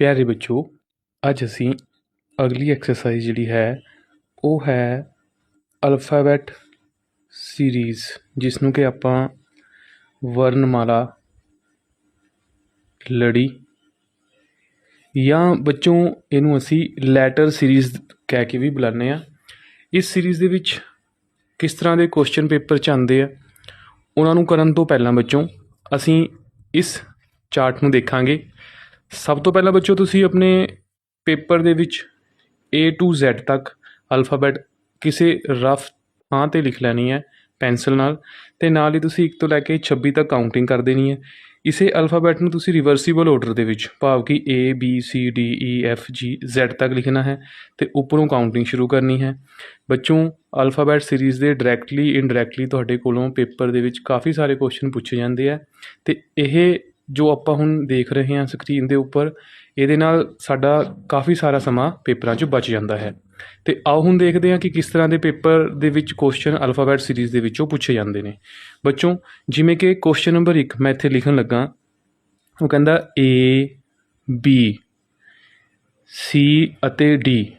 ਪਿਆਰੇ ਬੱਚੋ, ਅੱਜ ਅਸੀਂ ਅਗਲੀ ਐਕਸਰਸਾਈਜ਼ ਜਿਹੜੀ ਹੈ, ਉਹ ਹੈ ਅਲਫਾਬੈਟ ਸੀਰੀਜ਼ ਜਿਸ ਨੂੰ ਕਿ ਆਪਾਂ ਵਰਨਮਾਲਾ ਲੜੀ। ਜਾਂ ਬੱਚੋਂ, ਇਹਨੂੰ ਅਸੀਂ ਲੈਟਰ ਸੀਰੀਜ਼ ਕਹਿ ਕੇ ਵੀ ਬੁਲਾਉਂਦੇ ਆ ਇਸ ਸੀਰੀਜ਼ ਦੇ ਵਿੱਚ ਕਿਸ ਤਰ੍ਹਾਂ ਦੇ ਕੁਐਸਚਨ ਪੇਪਰ ਚ ਆਉਂਦੇ ਆ, ਉਹਨਾਂ ਨੂੰ ਕਰਨ ਤੋਂ ਪਹਿਲਾਂ ਬੱਚੋਂ, ਅਸੀਂ ਇਸ ਚਾਰਟ ਨੂੰ ਦੇਖਾਂਗੇ। ਸਭ ਤੋਂ ਪਹਿਲਾਂ ਬੱਚੋ ਤੁਸੀਂ ਆਪਣੇ ਪੇਪਰ ਦੇ ਵਿੱਚ A to Z ਤੱਕ ਅਲਫਾਬੈਟ ਕਿਸੇ ਰਫ ਥਾਂ ਤੇ ਲਿਖ ਲੈਣੀ ਹੈ ਪੈਨਸਲ ਨਾਲ, ਤੇ ਨਾਲ ਹੀ ਤੁਸੀਂ 1 ਤੋਂ ਲੈ ਕੇ 26 ਤੱਕ ਕਾਊਂਟਿੰਗ ਕਰ ਦੇਣੀ ਹੈ। ਇਸੇ ਅਲਫਾਬੈਟ ਨੂੰ ਤੁਸੀਂ ਰਿਵਰਸੀਬਲ ਆਰਡਰ ਦੇ ਵਿੱਚ ਭਾਵ ਕਿ A, B, C, D E F, G, Z ਤੱਕ ਲਿਖਣਾ ਹੈ ਤੇ ਉੱਪਰੋਂ ਕਾਊਂਟਿੰਗ ਸ਼ੁਰੂ ਕਰਨੀ ਹੈ। ਬੱਚੋਂ ਅਲਫਾਬੈਟ ਸੀਰੀਜ਼ ਦੇ ਡਾਇਰੈਕਟਲੀ ਇਨਡਾਇਰੈਕਟਲੀ ਤੁਹਾਡੇ ਕੋਲੋਂ ਪੇਪਰ ਦੇ ਵਿੱਚ ਕਾਫੀ ਸਾਰੇ ਕੁਐਸਚਨ ਪੁੱਛੇ ਜਾਂਦੇ ਆ, ਤੇ ਇਹ ਜੋ ਆਪਾਂ ਹੁਣ ਦੇਖ ਰਹੇ ਹਾਂ ਸਕਰੀਨ ਦੇ ਉੱਪਰ, ਇਹਦੇ ਨਾਲ ਸਾਡਾ ਕਾਫੀ ਸਾਰਾ ਸਮਾਂ ਪੇਪਰਾਂ 'ਚ ਬਚ ਜਾਂਦਾ ਹੈ। ਤੇ ਆਓ ਹੁਣ ਦੇਖਦੇ ਹਾਂ ਕਿ ਕਿਸ ਤਰ੍ਹਾਂ ਦੇ ਪੇਪਰ ਦੇ ਵਿੱਚ ਕੁਐਸਚਨ ਅਲਫਾਬੈਟ ਸੀਰੀਜ਼ ਦੇ ਵਿੱਚੋਂ ਪੁੱਛੇ ਜਾਂਦੇ ਨੇ। ਬੱਚੋਂ, ਜਿਵੇਂ ਕਿ ਕੁਐਸਚਨ ਨੰਬਰ 1 ਮੈਂ ਇੱਥੇ ਲਿਖਣ ਲੱਗਾ, ਉਹ ਕਹਿੰਦਾ ਏ ਬੀ ਸੀ ਅਤੇ ਡੀ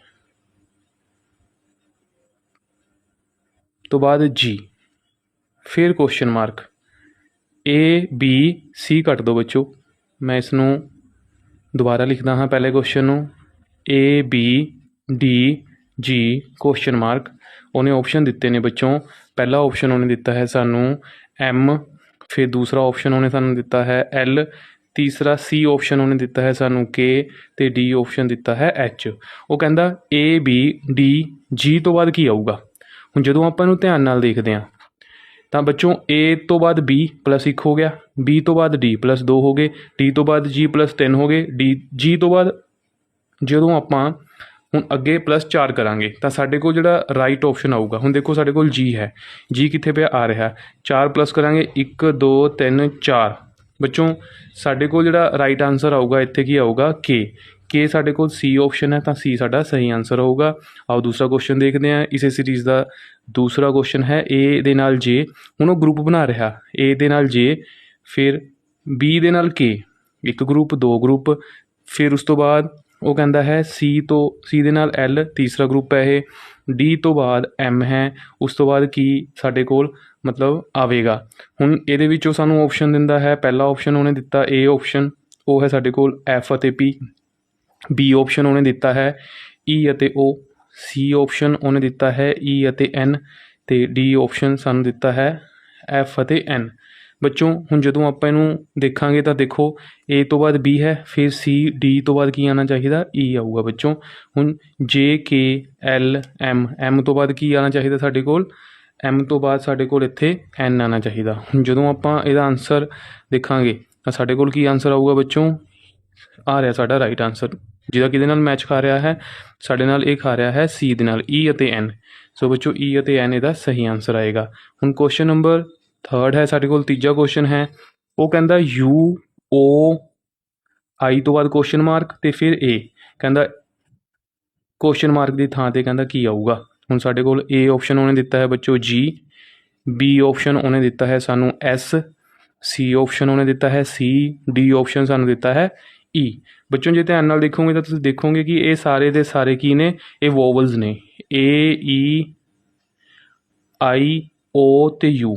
ਤੋਂ ਬਾਅਦ ਜੀ ਫਿਰ question mark A B C ਕੱਟ ਦਿਓ ਬੱਚੋ। ਮੈਂ ਇਸ ਨੂੰ ਦੁਬਾਰਾ ਲਿਖਦਾ ਹਾਂ ਪਹਿਲੇ ਕੁਐਸਚਨ ਨੂੰ। A B D G question mark ਉਹਨੇ ਆਪਸ਼ਨ ਦਿੱਤੇ ਨੇ ਬੱਚੋਂ। ਪਹਿਲਾ ਆਪਸ਼ਨ ਉਹਨੇ ਦਿੱਤਾ ਹੈ ਸਾਨੂੰ M, ਫਿਰ ਦੂਸਰਾ ਆਪਸ਼ਨ ਉਹਨੇ ਸਾਨੂੰ ਦਿੱਤਾ ਹੈ L, ਤੀਸਰਾ ਸੀ ਆਪਸ਼ਨ ਉਹਨੇ ਦਿੱਤਾ ਹੈ ਸਾਨੂੰ ਕੇ ਤੇ ਡੀ ਆਪਸ਼ਨ ਦਿੱਤਾ ਹੈ H ਉਹ ਕਹਿੰਦਾ ਏ ਬੀ ਡੀ ਜੀ ਤੋਂ ਬਾਅਦ ਕੀ ਆਊਗਾ? ਹੁਣ ਜਦੋਂ ਆਪਾਂ ਇਹਨੂੰ ਧਿਆਨ ਨਾਲ ਦੇਖਦੇ ਹਾਂ ਤਾਂ ਬੱਚੋਂ ਏ ਤੋਂ ਬਾਅਦ ਬੀ ਪਲੱਸ ਇੱਕ ਹੋ ਗਿਆ ਬੀ ਤੋਂ ਬਾਅਦ ਡੀ ਪਲੱਸ ਦੋ ਹੋ ਗਏ ਡੀ ਤੋਂ ਬਾਅਦ ਜੀ ਪਲੱਸ ਤਿੰਨ ਹੋ ਗਏ ਡੀ ਜੀ ਤੋਂ ਬਾਅਦ ਜਦੋਂ ਆਪਾਂ ਹੁਣ ਅੱਗੇ ਪਲੱਸ 4 ਕਰਾਂਗੇ, ਤਾਂ ਸਾਡੇ ਕੋਲ ਜਿਹੜਾ ਰਾਈਟ ਆਪਸ਼ਨ ਆਊਗਾ, ਹੁਣ ਦੇਖੋ ਸਾਡੇ ਕੋਲ ਜੀ ਹੈ ਜੀ ਕਿੱਥੇ ਪਿਆ? ਆ ਰਿਹਾ 4 ਪਲੱਸ ਕਰਾਂਗੇ 1 2 3 4 ਬੱਚੋਂ, ਸਾਡੇ ਕੋਲ ਜਿਹੜਾ ਰਾਈਟ ਆਨਸਰ ਆਊਗਾ, ਇੱਥੇ ਕੀ ਆਊਗਾ? ਕੇ K ਸਾਡੇ ਕੋਲ ਸੀ ਆਪਸ਼ਨ ਹੈ, ਤਾਂ ਸੀ ਸਾਡਾ ਸਹੀ ਆਨਸਰ ਹੋਊਗਾ ਆਓ ਦੂਸਰਾ ਕੁਐਸਚਨ ਦੇਖਦੇ ਹਾਂ, ਇਸੇ ਸੀਰੀਜ਼ ਦਾ ਦੂਸਰਾ ਕੁਐਸਚਨ ਹੈ A ਦੇ ਨਾਲ J ਹੁਣ ਉਹ ਗਰੁੱਪ ਬਣਾ ਰਿਹਾ। A ਦੇ ਨਾਲ J, ਫਿਰ B ਦੇ ਨਾਲ K ਇੱਕ ਗਰੁੱਪ ਦੋ ਗਰੁੱਪ ਫਿਰ ਉਸ ਤੋਂ ਬਾਅਦ ਉਹ ਕਹਿੰਦਾ ਹੈ C ਤੋਂ C ਦੇ ਨਾਲ L, ਤੀਸਰਾ ਗਰੁੱਪ ਹੈ ਇਹ। D ਤੋਂ ਬਾਅਦ M ਹੈ। ਉਸ ਤੋਂ ਬਾਅਦ ਕੀ ਸਾਡੇ ਕੋਲ ਮਤਲਬ ਆਵੇਗਾ। ਹੁਣ ਇਹਦੇ ਵਿੱਚ ਉਹ ਸਾਨੂੰ ਆਪਸ਼ਨ ਦਿੰਦਾ ਹੈ। ਪਹਿਲਾ ਆਪਸ਼ਨ ਉਹਨੇ ਦਿੱਤਾ A ਆਪਸ਼ਨ ਉਹ ਹੈ ਸਾਡੇ ਕੋਲ F ਅਤੇ P B ਆਪਸ਼ਨ ਉਹਨੇ ਦਿੱਤਾ ਹੈ। E ਅਤੇ O ਸੀ ਆਪਸ਼ਨ ਉਹਨੇ ਦਿੱਤਾ ਹੈ ਈ ਅਤੇ N ਤੇ ਡੀ ਆਪਸ਼ਨ ਸਾਨੂੰ ਦਿੱਤਾ ਹੈ F ਅਤੇ N ਬੱਚੋਂ, ਹੁਣ ਜਦੋਂ ਆਪਾਂ ਇਹਨੂੰ ਦੇਖਾਂਗੇ ਤਾਂ ਦੇਖੋ ਏ ਤੋਂ ਬਾਅਦ ਬੀ ਹੈ, ਫਿਰ ਸੀ ਡੀ ਤੋਂ ਬਾਅਦ ਕੀ ਆਉਣਾ ਚਾਹੀਦਾ? ਈ ਆਊਗਾ ਬੱਚੋਂ। ਹੁਣ ਜੇ ਕੇ L, M M ਤੋਂ ਬਾਅਦ ਕੀ ਆਉਣਾ ਚਾਹੀਦਾ ਸਾਡੇ ਕੋਲ? M ਤੋਂ ਬਾਅਦ ਸਾਡੇ ਕੋਲ ਇੱਥੇ N ਆਉਣਾ ਚਾਹੀਦਾ। ਹੁਣ ਜਦੋਂ ਆਪਾਂ ਇਹਦਾ ਆਨਸਰ ਦੇਖਾਂਗੇ ਤਾਂ ਸਾਡੇ ਕੋਲ ਕੀ ਆਨਸਰ ਆਊਗਾ ਬੱਚੋਂ? ਆ ਰਿਹਾ ਸਾਡਾ ਰਾਈਟ ਆਨਸਰ ਜਿਹਦਾ ਕਿਹਦੇ ਨਾਲ ਮੈਚ ਖਾ ਰਿਹਾ ਹੈ, ਸਾਡੇ ਨਾਲ ਇਹ ਖਾ ਰਿਹਾ ਹੈ ਸੀ ਦੇ ਨਾਲ ਈ ਅਤੇ N ਸੋ ਬੱਚੋ ਈ ਅਤੇ N ਇਹਦਾ ਸਹੀ ਆਨਸਰ ਆਏਗਾ। ਹੁਣ ਕੁਐਸਚਨ ਨੰਬਰ 3rd ਹੈ ਸਾਡੇ ਕੋਲ, ਤੀਜਾ ਕੁਐਸਚਨ ਹੈ। ਉਹ ਕਹਿੰਦਾ ਯੂ ਓ ਆਈ ਤੋਂ ਬਾਅਦ ਕੁਐਸਚਨ ਮਾਰਕ ਤੇ ਫਿਰ ਏ ਕਹਿੰਦਾ ਕੁਐਸਚਨ ਮਾਰਕ ਦੀ ਥਾਂ ਤੇ ਕਹਿੰਦਾ ਕੀ ਆਊਗਾ? ਹੁਣ ਸਾਡੇ ਕੋਲ ਏ ਆਪਸ਼ਨ ਉਹਨੇ ਦਿੱਤਾ ਹੈ ਬੱਚੋ ਜੀ ਬੀ ਆਪਸ਼ਨ ਉਹਨੇ ਦਿੱਤਾ ਹੈ ਸਾਨੂੰ ਐਸ ਸੀ ਆਪਸ਼ਨ ਉਹਨੇ ਦਿੱਤਾ ਹੈ ਸੀ ਡੀ ਆਪਸ਼ਨ ਸਾਨੂੰ ਦਿੱਤਾ ਹੈ। E। ਈ ਬੱਚੋਂ ਜੇ ਧਿਆਨ ਨਾਲ ਦੇਖੋਗੇ ਤਾਂ ਤੁਸੀਂ ਦੇਖੋਗੇ ਕਿ ਇਹ ਸਾਰੇ ਦੇ ਸਾਰੇ ਕੀ ਨੇ? ਇਹ ਵੋਵਲਸ ਨੇ। ਏ E I, O ਤੇ U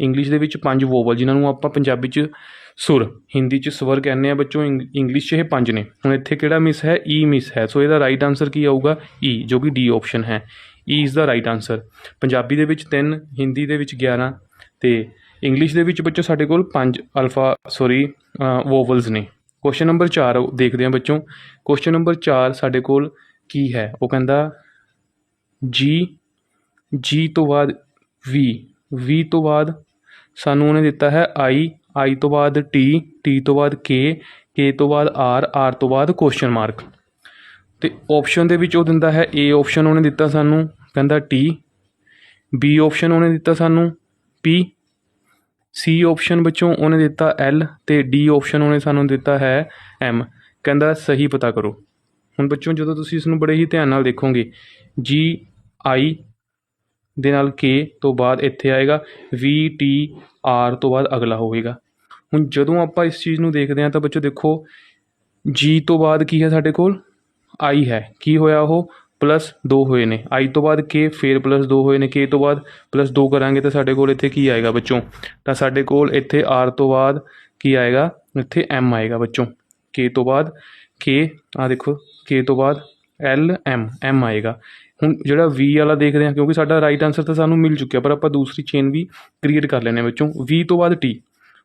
ਇੰਗਲਿਸ਼ ਦੇ ਵਿੱਚ ਪੰਜ ਵੋਵਲ ਜਿਨ੍ਹਾਂ ਨੂੰ ਆਪਾਂ ਪੰਜਾਬੀ 'ਚ ਸੁਰ, ਹਿੰਦੀ 'ਚ ਸਵਰ ਕਹਿੰਦੇ ਆ। ਬੱਚੋਂ ਇੰਗ- ਇੰਗਲਿਸ਼ 'ਚ ਇਹ ਪੰਜ ਨੇ। ਹੁਣ ਇੱਥੇ ਕਿਹੜਾ ਮਿਸ ਹੈ? E ਈ ਮਿਸ ਹੈ। ਸੋ ਇਹਦਾ ਰਾਈਟ ਆਨਸਰ ਕੀ ਆਊਗਾ? ਈ ਜੋ ਕਿ ਡੀ ਆਪਸ਼ਨ ਹੈ। E is the right answer Punjabi ਦੇ ਵਿੱਚ 3 ਹਿੰਦੀ ਦੇ ਵਿੱਚ 11 ਤੇ ਇੰਗਲਿਸ਼ ਦੇ ਵਿੱਚ ਬੱਚੋ ਸਾਡੇ ਕੋਲ ਪੰਜ ਅਲਫਾ ਸੌਰੀ ਵੋਵਲਸ ਨੇ। ਕੁਐਸਚਨ ਨੰਬਰ 4 ਦੇਖਦੇ ਹਾਂ ਬੱਚੋਂ ਕੁਐਸਚਨ ਨੰਬਰ 4 ਸਾਡੇ ਕੋਲ ਕੀ ਹੈ? ਉਹ ਕਹਿੰਦਾ ਜੀ ਜੀ ਤੋਂ ਬਾਅਦ ਵੀ ਵੀ ਤੋਂ ਬਾਅਦ ਸਾਨੂੰ ਉਹਨੇ ਦਿੱਤਾ ਹੈ ਆਈ ਆਈ ਤੋਂ ਬਾਅਦ ਟੀ ਟੀ ਤੋਂ ਬਾਅਦ ਕੇ ਕੇ ਤੋਂ ਬਾਅਦ ਆਰ ਆਰ ਤੋਂ ਬਾਅਦ ਕੁਐਸਚਨ ਮਾਰਕ ਤੇ ਆਪਸ਼ਨ ਦੇ ਵਿੱਚ ਉਹ ਦਿੰਦਾ ਹੈ ਏ ਆਪਸ਼ਨ ਉਹਨੇ ਦਿੱਤਾ ਸਾਨੂੰ, ਕਹਿੰਦਾ ਟੀ ਬੀ ਆਪਸ਼ਨ ਉਹਨੇ ਦਿੱਤਾ ਸਾਨੂੰ ਪੀ ਸੀ ਆਪਸ਼ਨ ਵਿੱਚੋਂ ਉਹਨੇ ਦਿੱਤਾ ਐਲ ਤੇ ਡੀ ਆਪਸ਼ਨ ਉਹਨੇ ਸਾਨੂੰ ਦਿੱਤਾ ਹੈ ਐਮ ਕਹਿੰਦਾ ਸਹੀ ਪਤਾ ਕਰੋ। ਹੁਣ ਬੱਚੋਂ ਜਦੋਂ ਤੁਸੀਂ ਇਸ ਨੂੰ ਬੜੇ ਹੀ ਧਿਆਨ ਨਾਲ ਦੇਖੋਗੇ ਜੀ ਆਈ ਦੇ ਨਾਲ ਕੇ ਤੋਂ ਬਾਅਦ ਇੱਥੇ ਆਏਗਾ ਵੀ ਟੀ ਆਰ ਤੋਂ ਬਾਅਦ ਅਗਲਾ ਹੋਵੇਗਾ ਹੁਣ ਜਦੋਂ ਆਪਾਂ ਇਸ ਚੀਜ਼ ਨੂੰ ਦੇਖਦੇ ਹਾਂ ਤਾਂ ਬੱਚੋ ਦੇਖੋ ਜੀ ਤੋਂ ਬਾਅਦ ਕੀ ਹੈ ਸਾਡੇ ਕੋਲ? ਆਈ ਹੈ। ਕੀ ਹੋਇਆ ਉਹ? ਪਲੱਸ 2 ਹੋਏ ਨੇ। ਆਈ ਤੋਂ ਬਾਅਦ ਕੇ ਫੇਰ ਪਲੱਸ 2 ਹੋਏ ਨੇ। ਕੇ ਤੋਂ ਬਾਅਦ ਪਲੱਸ 2 ਕਰਾਂਗੇ ਤਾਂ ਸਾਡੇ ਕੋਲ ਇੱਥੇ ਕੀ ਆਏਗਾ ਬੱਚੋਂ? ਤਾਂ ਸਾਡੇ ਕੋਲ ਇੱਥੇ ਆਰ ਤੋਂ ਬਾਅਦ ਕੀ ਆਏਗਾ? ਇੱਥੇ ਐਮ ਆਏਗਾ ਬੱਚੋਂ। ਕੇ ਤੋਂ ਬਾਅਦ ਕੇ ਆ ਦੇਖੋ ਕੇ ਤੋਂ ਬਾਅਦ ਐਲ ਐਮ ਐਮ ਆਏਗਾ। ਹੁਣ ਜਿਹੜਾ ਵੀ ਵਾਲਾ ਦੇਖਦੇ ਹਾਂ, ਕਿਉਂਕਿ ਸਾਡਾ ਰਾਈਟ ਆਨਸਰ ਤਾਂ ਸਾਨੂੰ ਮਿਲ ਚੁੱਕਿਆ, ਪਰ ਆਪਾਂ ਦੂਸਰੀ ਚੇਨ ਵੀ ਕ੍ਰੀਏਟ ਕਰ ਲੈਣੇ ਵਿੱਚੋਂ ਵੀ ਤੋਂ ਬਾਅਦ ਟੀ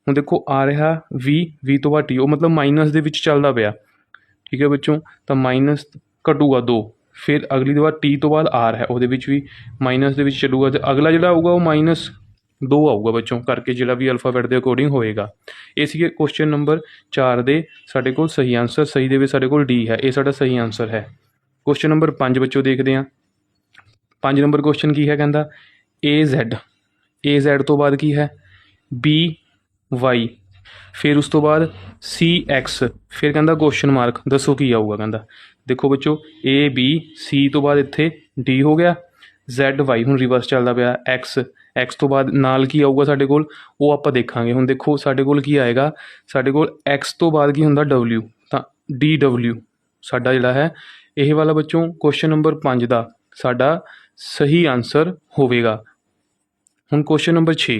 ਹੁਣ ਦੇਖੋ, ਆ ਰਿਹਾ ਵੀ ਵੀ ਤੋਂ ਬਾਅਦ ਟੀ ਉਹ ਮਤਲਬ ਮਾਈਨਸ ਦੇ ਵਿੱਚ ਚੱਲਦਾ ਪਿਆ। ਠੀਕ ਹੈ ਬੱਚੋਂ? ਤਾਂ ਮਾਈਨਸ ਘਟੂਗਾ 2 ਫਿਰ ਅਗਲੀ ਤੋਂ ਬਾਅਦ ਟੀ ਤੋਂ ਬਾਅਦ ਆਰ ਹੈ, ਉਹਦੇ ਵਿੱਚ ਵੀ ਮਾਈਨਸ ਦੇ ਵਿੱਚ ਚੱਲੂਗਾ ਤੇ ਅਗਲਾ ਜਿਹੜਾ ਆਊਗਾ ਉਹ ਮਾਈਨਸ 2 ਆਊਗਾ ਬੱਚੋਂ, ਕਰਕੇ ਜਿਹੜਾ ਵੀ ਅਲਫਾਬੈਟ ਦੇ ਅਕੋਰਡਿੰਗ ਹੋਏਗਾ। ਇਹ ਸੀਗੇ ਕੁਐਸਚਨ ਨੰਬਰ 4 ਦੇ, ਸਾਡੇ ਕੋਲ ਸਹੀ ਆਨਸਰ ਸਹੀ ਦੇ ਵਿੱਚ ਸਾਡੇ ਕੋਲ ਡੀ ਹੈ, ਇਹ ਸਾਡਾ ਸਹੀ ਆਨਸਰ ਹੈ। ਕੁਐਸਚਨ ਨੰਬਰ 5 ਬੱਚੋ ਦੇਖਦੇ ਹਾਂ। 5 ਨੰਬਰ ਕੁਐਸਚਨ ਕੀ ਹੈ ਕਹਿੰਦਾ? AZ AZ ਤੋਂ ਬਾਅਦ ਕੀ ਹੈ? B, Y, ਫਿਰ ਉਸ ਤੋਂ ਬਾਅਦ ਸੀ ਐਕਸ ਫਿਰ ਕਹਿੰਦਾ ਕੁਐਸਚਨ ਮਾਰਕ ਦੱਸੋ ਕੀ ਆਊਗਾ ਕਹਿੰਦਾ। ਦੇਖੋ ਬੱਚੋ, A, B, C ਤੋਂ ਬਾਅਦ ਇੱਥੇ D ਹੋ ਗਿਆ, Z, Y, ਹੁਣ ਰਿਵਰਸ ਚੱਲਦਾ ਪਿਆ, X X ਤੋਂ ਬਾਅਦ ਨਾਲ ਕੀ ਆਊਗਾ ਸਾਡੇ ਕੋਲ? ਉਹ ਆਪਾਂ ਦੇਖਾਂਗੇ। ਹੁਣ ਦੇਖੋ, ਸਾਡੇ ਕੋਲ ਕੀ ਆਏਗਾ? ਸਾਡੇ ਕੋਲ X ਤੋਂ ਬਾਅਦ ਕੀ ਹੁੰਦਾ? W, ਤਾਂ DW ਸਾਡਾ ਜਿਹੜਾ ਹੈ, ਇਹ ਵਾਲਾ ਬੱਚੋਂ ਕੁਐਸਚਨ ਨੰਬਰ 5 ਦਾ ਸਾਡਾ ਸਹੀ ਆਨਸਰ ਹੋਵੇਗਾ। ਹੁਣ ਕੁਐਸਚਨ ਨੰਬਰ 6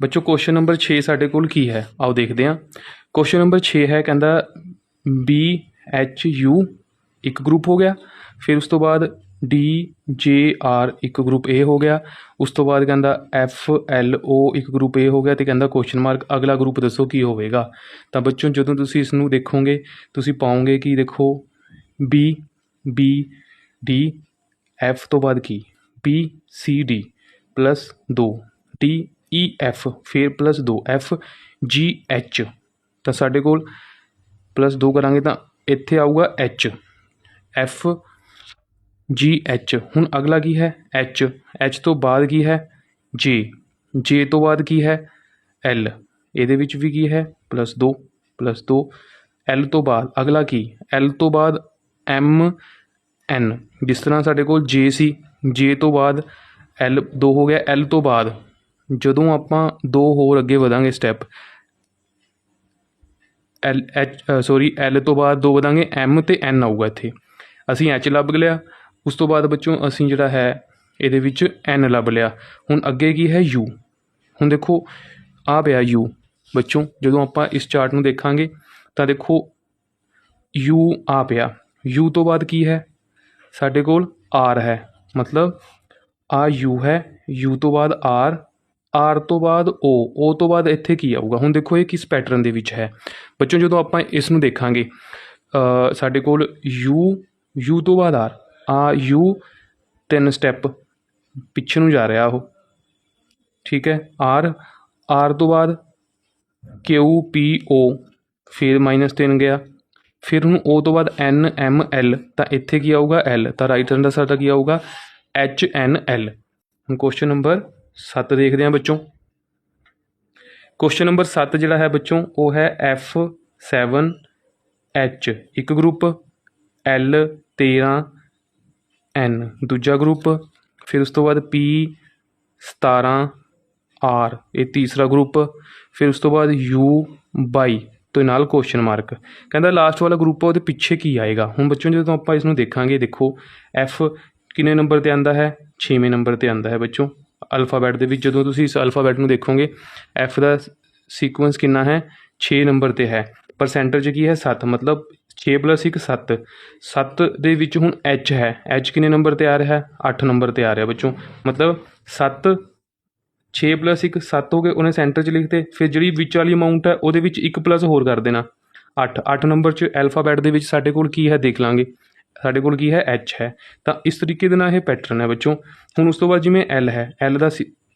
ਬੱਚੋ ਕੁਐਸਚਨ ਨੰਬਰ 6 ਸਾਡੇ ਕੋਲ ਕੀ ਹੈ? ਆਓ ਦੇਖਦੇ ਹਾਂ। ਕੁਐਸਚਨ ਨੰਬਰ 6 ਹੈ, ਕਹਿੰਦਾ ਬੀ ਐਚ ਯੂ ਇੱਕ ਗਰੁੱਪ ਹੋ ਗਿਆ। ਫਿਰ ਉਸ ਤੋਂ ਬਾਅਦ ਡੀ ਜੇ ਆਰ ਇੱਕ ਗਰੁੱਪ ਏ ਹੋ ਗਿਆ। ਉਸ ਤੋਂ ਬਾਅਦ ਕਹਿੰਦਾ ਐਫ ਐਲ ਓ ਇੱਕ ਗਰੁੱਪ ਏ ਹੋ ਗਿਆ ਤੇ ਕਹਿੰਦਾ ਕੁਐਸਚਨ ਮਾਰਕ ਅਗਲਾ ਗਰੁੱਪ ਦੱਸੋ ਕੀ ਹੋਵੇਗਾ। ਤਾਂ ਬੱਚੋ, ਜਦੋਂ ਤੁਸੀਂ ਇਸ ਨੂੰ ਦੇਖੋਗੇ, ਤੁਸੀਂ ਪਾਓਗੇ ਕਿ ਦੇਖੋ? ਬੀ ਬੀ ਡੀ ਐਫ ਤੋਂ ਬਾਅਦ ਕੀ? B C D plus 2 D E F ਫਿਰ ਪਲੱਸ 2 ਐਫ ਜੀ ਐਚ ਤਾਂ ਸਾਡੇ ਕੋਲ ਪਲੱਸ 2 ਕਰਾਂਗੇ ਤਾਂ ਇੱਥੇ ਆਊਗਾ ਐਚ ਐਫ ਜੀ ਐਚ ਹੁਣ ਅਗਲਾ ਕੀ ਹੈ? ਐਚ ਐਚ ਤੋਂ ਬਾਅਦ ਕੀ ਹੈ? ਜੇ ਜੇ ਤੋਂ ਬਾਅਦ ਕੀ ਹੈ? ਐਲ ਇਹਦੇ ਵਿੱਚ ਵੀ ਕੀ ਹੈ? ਪਲੱਸ 2 ਪਲੱਸ 2 ਐਲ ਤੋਂ ਬਾਅਦ ਅਗਲਾ ਕੀ? ਐਲ ਤੋਂ ਬਾਅਦ ਐਮ ਐਨ ਜਿਸ ਤਰ੍ਹਾਂ ਸਾਡੇ ਕੋਲ ਜੇ ਸੀ ਜੇ ਤੋਂ ਬਾਅਦ ਐਲ 2 ਹੋ ਗਿਆ ਐਲ ਤੋਂ ਬਾਅਦ ਜਦੋਂ ਆਪਾਂ ਦੋ ਹੋਰ ਅੱਗੇ ਵਧਾਂਗੇ step L H sorry L ਤੋਂ ਬਾਅਦ ਦੋ ਵਧਾਂਗੇ ਐਮ ਤੇ ਐਨ ਆਊਗਾ ਇੱਥੇ। ਅਸੀਂ ਐਚ ਲੱਭ ਲਿਆ, ਉਸ ਤੋਂ ਬਾਅਦ ਬੱਚੋਂ ਅਸੀਂ ਜਿਹੜਾ ਹੈ, ਇਹਦੇ ਵਿੱਚ ਐਨ ਲੱਭ ਲਿਆ। ਹੁਣ ਅੱਗੇ ਕੀ ਹੈ? ਯੂ ਹੁਣ ਦੇਖੋ, ਆ ਪਿਆ ਯੂ ਬੱਚੋਂ, ਜਦੋਂ ਆਪਾਂ ਇਸ ਚਾਰਟ ਨੂੰ ਦੇਖਾਂਗੇ, ਤਾਂ ਦੇਖੋ ਯੂ ਆ ਪਿਆ। ਯੂ ਤੋਂ ਬਾਅਦ ਕੀ ਹੈ? ਸਾਡੇ ਕੋਲ ਆਰ ਹੈ। ਮਤਲਬ ਆ ਯੂ ਹੈ ਯੂ ਤੋਂ ਬਾਅਦ ਆਰ ਆਰ ਤੋਂ ਬਾਅਦ ਓ ਓ ਤੋਂ ਬਾਅਦ ਇੱਥੇ ਕੀ ਆਊਗਾ? ਹੁਣ ਦੇਖੋ ਇਹ ਕਿਸ ਪੈਟਰਨ ਦੇ ਵਿੱਚ ਹੈ। ਬੱਚੋ ਜਦੋਂ ਆਪਾਂ ਇਸ ਨੂੰ ਦੇਖਾਂਗੇ ਸਾਡੇ ਕੋਲ ਯੂ ਯੂ ਤੋਂ ਬਾਅਦ ਆਰ ਆ ਯੂ ਤਿੰਨ ਸਟੈਪ ਪਿੱਛੇ ਨੂੰ ਜਾ ਰਿਹਾ ਉਹ। ਠੀਕ ਹੈ? ਆਰ ਆਰ ਤੋਂ ਬਾਅਦ ਕਿਊ ਪੀ ਓ ਫਿਰ ਮਾਈਨਸ 3 ਗਿਆ। ਫਿਰ ਹੁਣ O ਤੋਂ ਬਾਅਦ N, M, L, ਤਾਂ ਇੱਥੇ ਕੀ ਆਊਗਾ? L, ਤਾਂ ਰਾਈਟ ਹੈਂਡ ਦਾ ਸਾਡਾ ਕੀ ਆਊਗਾ? H, N, L ਹੁਣ ਕੁਐਸਚਨ ਨੰਬਰ 7 ਦੇਖਦੇ ਹਾਂ ਬੱਚੋਂ। ਕੁਐਸਚਨ ਨੰਬਰ 7 ਜਿਹੜਾ ਹੈ ਬੱਚੋਂ, ਉਹ ਹੈ F7 H, ਇੱਕ ਗਰੁੱਪ L 13 N, ਦੂਜਾ ਗਰੁੱਪ ਫਿਰ ਉਸ ਤੋਂ ਬਾਅਦ P 17 R, ਇਹ ਤੀਸਰਾ ਗਰੁੱਪ ਫਿਰ ਉਸ ਤੋਂ ਬਾਅਦ U 22 ਤੋਂ ਨਾਲ ਕੁਐਸਚਨ ਮਾਰਕ ਕਹਿੰਦਾ ਲਾਸਟ ਵਾਲਾ ਗਰੁੱਪ ਆ, ਉਹਦੇ ਪਿੱਛੇ ਕੀ ਆਏਗਾ? ਹੁਣ ਬੱਚਿਓ ਜਦੋਂ ਆਪਾਂ ਇਸ ਨੂੰ ਦੇਖਾਂਗੇ, ਦੇਖੋ, F ਕਿੰਨੇ ਨੰਬਰ ਤੇ ਆਂਦਾ ਹੈ? 6ਵੇਂ ਨੰਬਰ ਤੇ ਆਂਦਾ ਹੈ ਬੱਚੋ। ਅਲਫਾਬੈਟ ਦੇ ਵਿੱਚ, ਜਦੋਂ ਤੁਸੀਂ ਇਸ ਅਲਫਾਬੈਟ ਨੂੰ ਦੇਖੋਗੇ ਐਫ ਦਾ ਸੀਕੁਐਂਸ ਕਿੰਨਾ ਹੈ? 6 ਨੰਬਰ ਤੇ ਹੈ। ਪਰਸੈਂਟੇਜ ਕੀ ਹੈ? 7 ਮਤਲਬ 6 1 7 7 ਦੇ ਵਿੱਚ ਹੁਣ H ਹੈ। H ਕਿੰਨੇ ਨੰਬਰ ਤੇ ਆ ਰਿਹਾ? ਹੈ 8 ਨੰਬਰ ਤੇ ਆ ਰਿਹਾ ਬੱਚੋ। ਮਤਲਬ 7 6 ਪਲੱਸ 1 7 ਹੋ ਗਏ, ਉਹਨੇ ਸੈਂਟਰ 'ਚ ਲਿਖਤੇ। ਫਿਰ ਜਿਹੜੀ ਵਿੱਚ ਵਾਲੀ ਅਮਾਉਂਟ ਹੈ, ਉਹਦੇ ਵਿੱਚ 1 ਪਲੱਸ ਹੋਰ ਕਰ ਦੇਣਾ। 8 8 ਨੰਬਰ 'ਚ ਐਲਫਾਬੈਟ ਦੇ ਵਿੱਚ ਸਾਡੇ ਕੋਲ ਕੀ ਹੈ? ਦੇਖ ਲਾਂਗੇ। ਸਾਡੇ ਕੋਲ ਕੀ ਹੈ? ਐਚ ਹੈ। ਤਾਂ ਇਸ ਤਰੀਕੇ ਦੇ ਨਾਲ ਇਹ ਪੈਟਰਨ ਹੈ ਬੱਚੋਂ। ਹੁਣ ਉਸ ਤੋਂ ਬਾਅਦ ਜਿਵੇਂ ਐਲ ਹੈ ਐਲ ਦਾ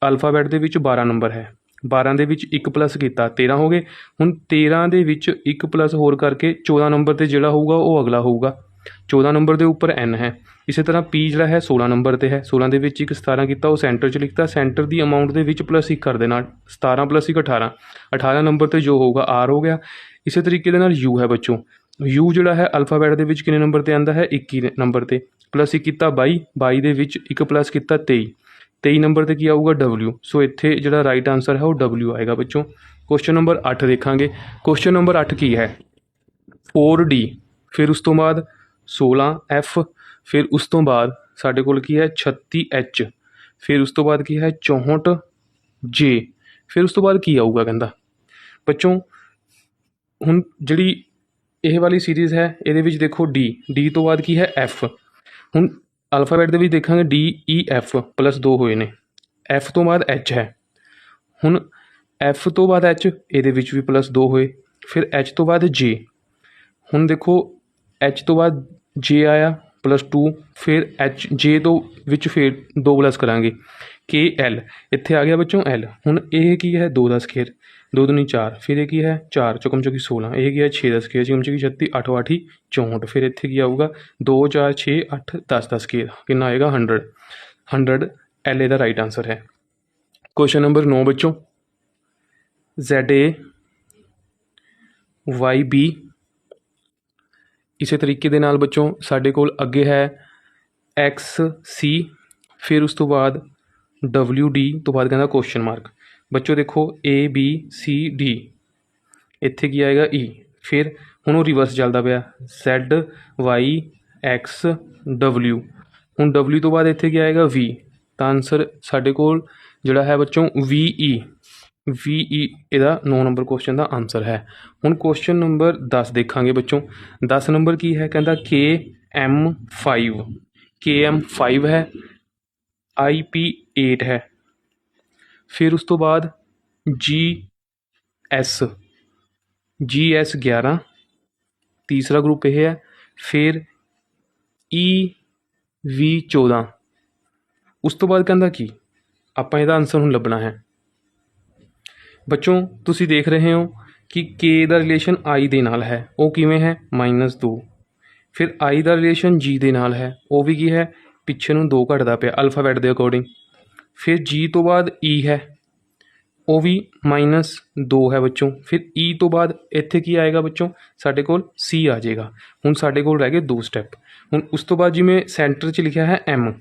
ਅਲਫਾਬੈਟ ਦੇ ਵਿੱਚ 12 ਨੰਬਰ ਹੈ। 12 ਦੇ ਵਿੱਚ 1 ਪਲੱਸ ਕੀਤਾ 13 ਹੋ ਗਏ। ਹੁਣ 13 ਦੇ ਵਿੱਚ 1 ਪਲੱਸ ਹੋਰ ਕਰਕੇ 14 ਨੰਬਰ ਤੇ ਜਿਹੜਾ ਹੋਊਗਾ, ਉਹ ਅਗਲਾ ਹੋਊਗਾ। 14 ਨੰਬਰ ਦੇ ਉੱਪਰ ਐਨ ਹੈ। ਇਸੇ ਤਰ੍ਹਾਂ ਪੀ ਜਿਹੜਾ ਹੈ 16 ਨੰਬਰ ਤੇ ਹੈ। 16 ਦੇ ਵਿੱਚ ਇੱਕ 17 ਕੀਤਾ, ਉਹ ਸੈਂਟਰ 'ਚ ਲਿਖਤਾ। ਸੈਂਟਰ ਦੀ ਅਮਾਉਂਟ ਦੇ ਵਿੱਚ ਪਲੱਸ 1 ਕਰ ਦੇਣਾ। 17 ਪਲੱਸ 1 18 18 ਨੰਬਰ ਤੇ ਜੋ ਹੋਊਗਾ ਆਰ ਹੋ ਗਿਆ। ਇਸੇ ਤਰੀਕੇ ਦੇ ਨਾਲ ਯੂ ਹੈ ਬੱਚੋਂ। ਯੂ ਜਿਹੜਾ ਹੈ ਅਲਫਾਬੈਟ ਦੇ ਵਿੱਚ ਕਿੰਨੇ ਨੰਬਰ ਤੇ ਆਉਂਦਾ ਹੈ? 21 ਨੰਬਰ ਤੇ। ਪਲੱਸ 1 ਕੀਤਾ 22 22 ਦੇ ਵਿੱਚ 1 ਪਲੱਸ ਕੀਤਾ 23 23 ਨੰਬਰ ਤੇ ਕੀ ਆਊਗਾ? W ਸੋ ਇੱਥੇ ਜਿਹੜਾ ਰਾਈਟ ਆਨਸਰ ਹੈ ਉਹ W ਆਏਗਾ ਬੱਚੋਂ। ਕੁਐਸਚਨ ਨੰਬਰ 8 ਦੇਖਾਂਗੇ। ਕੁਐਸਚਨ ਨੰਬਰ 8 ਕੀ ਹੈ? 4D ਫਿਰ ਉਸ ਤੋਂ ਬਾਅਦ 16F ਫਿਰ ਉਸ ਤੋਂ ਬਾਅਦ ਸਾਡੇ ਕੋਲ ਕੀ ਹੈ? 36H ਫਿਰ ਉਸ ਤੋਂ ਬਾਅਦ ਕੀ ਹੈ? 64J ਫਿਰ ਉਸ ਤੋਂ ਬਾਅਦ ਕੀ ਆਊਗਾ ਕਹਿੰਦਾ? ਬੱਚੋਂ, ਹੁਣ ਜਿਹੜੀ ਇਹ ਵਾਲੀ ਸੀਰੀਜ਼ ਹੈ, ਇਹਦੇ ਵਿੱਚ ਦੇਖੋ D D ਤੋਂ ਬਾਅਦ ਕੀ ਹੈ? F ਹੁਣ ਅਲਫਾਬੈਟ ਦੇ ਵਿੱਚ ਦੇਖਾਂਗੇ D E F ਪਲੱਸ 2 ਹੋਏ ਨੇ। F ਤੋਂ ਬਾਅਦ H ਹੈ। ਹੁਣ F ਤੋਂ ਬਾਅਦ H, ਇਹਦੇ ਵਿੱਚ ਵੀ ਪਲੱਸ 2 ਹੋਏ। ਫਿਰ H ਤੋਂ ਬਾਅਦ J ਹੁਣ ਦੇਖੋ H ਤੋਂ ਬਾਅਦ J ਆਇਆ ਪਲੱਸ 2 ਫਿਰ H, J ਤੋਂ ਵਿੱਚ ਫਿਰ 2 ਪਲੱਸ ਕਰਾਂਗੇ। K, L ਇੱਥੇ ਆ ਗਿਆ ਬੱਚੋਂ L ਹੁਣ ਇਹ ਕੀ ਹੈ? 2 ਦਾ ਸਕੇਅਰ ਦੋ ਦੁਨੀ ਚਾਰ। ਫਿਰ ਇਹ ਕੀ ਹੈ? ਚਾਰ, ਚੁਕਮ ਚੁਕੀ 16 ਇਹ ਕੀ ਹੈ? 6 ਦਾ ਸਕੇਅਰ, ਚੁਕਮ ਚੁਕੀ 36 8 8 64 ਫਿਰ ਇੱਥੇ ਕੀ ਆਊਗਾ? 2 4 6 8 10 ਦਾ ਸਕੇਅਰ। ਕਿੰਨਾ ਆਏਗਾ? 100 100 ਏ ਦਾ ਰਾਈਟ ਆਨਸਰ ਹੈ। ਕੁਐਸਚਨ ਨੰਬਰ 9 ਬੱਚੋਂ। ਵਾਈ ਬੀ ਇਸੇ ਤਰੀਕੇ ਦੇ ਨਾਲ ਬੱਚੋਂ, ਸਾਡੇ ਕੋਲ ਅੱਗੇ ਹੈ ਐਕਸ ਸੀ ਫਿਰ ਉਸ ਤੋਂ ਬਾਅਦ ਡਬਲਿਊ ਡੀ ਤੋਂ ਬਾਅਦ ਕਹਿੰਦਾ ਕੁਐਸਚਨ ਮਾਰਕ ਬੱਚੋ ਦੇਖੋ ਏ ਬੀ ਸੀ ਡੀ ਇੱਥੇ ਕੀ ਆਏਗਾ ਈ ਫਿਰ ਹੁਣ ਉਹ ਰਿਵਰਸ ਚੱਲਦਾ ਪਿਆ। Z ਵਾਈ ਐਕਸ W ਹੁਣ W ਤੋਂ ਬਾਅਦ ਇੱਥੇ ਕੀ ਆਏਗਾ ਵੀ ਤਾਂ ਆਨਸਰ ਸਾਡੇ ਕੋਲ ਜਿਹੜਾ ਹੈ ਬੱਚੋਂ ਵੀ ਈ e। e, ਇਹਦਾ 9 ਨੰਬਰ ਕੁਐਸਚਨ ਦਾ ਆਨਸਰ ਹੈ। ਹੁਣ ਕੁਐਸਚਨ ਨੰਬਰ 10 ਦੇਖਾਂਗੇ ਬੱਚੋਂ। 10 ਨੰਬਰ ਕੀ ਹੈ? ਕਹਿੰਦਾ KM5 KM5 ਹੈ। ਆਈ ਪੀ IP8 ਹੈ। ਫਿਰ ਉਸ ਤੋਂ ਬਾਅਦ ਜੀ ਐੱਸ ਜੀ ਐੱਸ 11 ਤੀਸਰਾ ਗਰੁੱਪ ਇਹ ਹੈ, ਫਿਰ EV14 ਉਸ ਤੋਂ ਬਾਅਦ ਕਹਿੰਦਾ ਕੀ? ਆਪਾਂ ਇਹਦਾ ਆਨਸਰ ਹੁਣ ਲੱਭਣਾ ਹੈ। ਬੱਚੋਂ, ਤੁਸੀਂ ਦੇਖ ਰਹੇ ਹੋ ਕਿ k ਦਾ ਰਿਲੇਸ਼ਨ i ਦੇ ਨਾਲ ਹੈ। ਉਹ ਕਿਵੇਂ ਹੈ? -2 ਫਿਰ i ਦਾ ਰਿਲੇਸ਼ਨ g ਦੇ ਨਾਲ ਹੈ। ਉਹ ਵੀ ਕੀ ਹੈ? ਪਿੱਛੇ ਨੂੰ 2 ਘਟਦਾ ਪਿਆ ਅਲਫਾਬੈਟ ਦੇ ਅਕੋਰਡਿੰਗ ਫਿਰ ਜੀ ਤੋਂ ਬਾਅਦ ਈ ਹੈ। ਉਹ ਵੀ ਮਾਈਨਸ -2 ਹੈ ਬੱਚੋਂ। ਫਿਰ ਈ ਤੋਂ ਬਾਅਦ ਇੱਥੇ ਕੀ ਆਏਗਾ ਬੱਚੋਂ? ਸਾਡੇ ਕੋਲ ਸੀ ਆ ਜਾਏਗਾ। ਹੁਣ ਸਾਡੇ ਕੋਲ ਰਹਿ ਗਏ ਦੋ ਸਟੈਪ ਹੁਣ ਉਸ ਤੋਂ ਬਾਅਦ ਜਿਵੇਂ ਸੈਂਟਰ ਚ ਲਿਖਿਆ ਹੈ m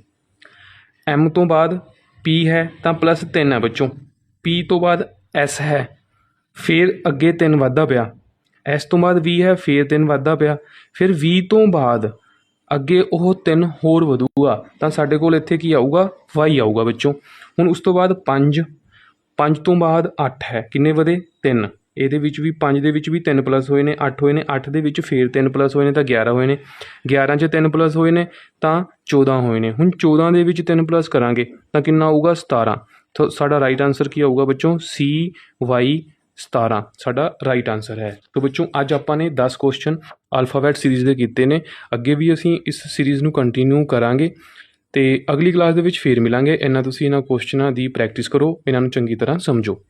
m ਤੋਂ ਬਾਅਦ ਪੀ ਹੈ ਤਾਂ ਪਲੱਸ 3 ਹੈ ਬੱਚੋਂ। ਪੀ ਤੋਂ ਬਾਅਦ s ਹੈ। ਫਿਰ ਅੱਗੇ 3 ਵੱਧਦਾ ਪਿਆ। S ਤੋਂ ਬਾਅਦ ਵੀ ਹੈ, ਫਿਰ 3 ਵੱਧਦਾ ਪਿਆ। ਫਿਰ v ਤੋਂ ਬਾਅਦ ਅੱਗੇ ਉਹ ਤਿੰਨ ਹੋਰ ਵਧੂਗਾ, ਤਾਂ ਸਾਡੇ ਕੋਲ ਇੱਥੇ ਕੀ ਆਊਗਾ? ਵਾਈ ਆਊਗਾ ਵਿੱਚੋਂ। ਹੁਣ ਉਸ ਤੋਂ ਬਾਅਦ 5 5 ਤੋਂ ਬਾਅਦ 8 ਹੈ। ਕਿੰਨੇ ਵਧੇ? 3 ਇਹਦੇ ਵਿੱਚ ਵੀ 5 ਦੇ ਵਿੱਚ ਵੀ 3 ਪਲੱਸ ਹੋਏ ਨੇ 8 ਹੋਏ ਨੇ 8 ਦੇ ਵਿੱਚ ਫੇਰ 3 ਪਲੱਸ ਹੋਏ ਨੇ, ਤਾਂ 11 ਹੋਏ ਨੇ। 11 'ਚ 3 ਪਲੱਸ ਹੋਏ ਨੇ, ਤਾਂ 14 ਹੋਏ ਨੇ। ਹੁਣ 14 ਦੇ ਵਿੱਚ 3 ਪਲੱਸ ਕਰਾਂਗੇ, ਤਾਂ ਕਿੰਨਾ ਆਊਗਾ? 17 ਤਾਂ ਸਾਡਾ ਰਾਈਟ ਆਨਸਰ ਕੀ ਆਊਗਾ ਬੱਚੋਂ ਸੀ ਵਾਈ 17 ਸਾਡਾ ਰਾਈਟ ਆਨਸਰ ਹੈ। ਤਾਂ ਬੱਚੋਂ, ਅੱਜ ਆਪਾਂ ਨੇ 10 ਕੁਐਸਚਨ ਅਲਫਾਬੈਟ ਸੀਰੀਜ਼ ਦੇ ਕੀਤੇ ਨੇ। ਅੱਗੇ ਵੀ ਅਸੀਂ ਇਸ ਸੀਰੀਜ਼ ਨੂੰ ਕੰਟੀਨਿਊ ਕਰਾਂਗੇ ਤੇ ਅਗਲੀ ਕਲਾਸ ਦੇ ਵਿੱਚ ਫੇਰ ਮਿਲਾਂਗੇ। ਇਹਨਾਂ ਤੁਸੀਂ ਇਹਨਾਂ ਕੁਐਸਚਨਾਂ ਦੀ ਪ੍ਰੈਕਟਿਸ ਕਰੋ, ਇਹਨਾਂ ਨੂੰ ਚੰਗੀ ਤਰ੍ਹਾਂ ਸਮਝੋ।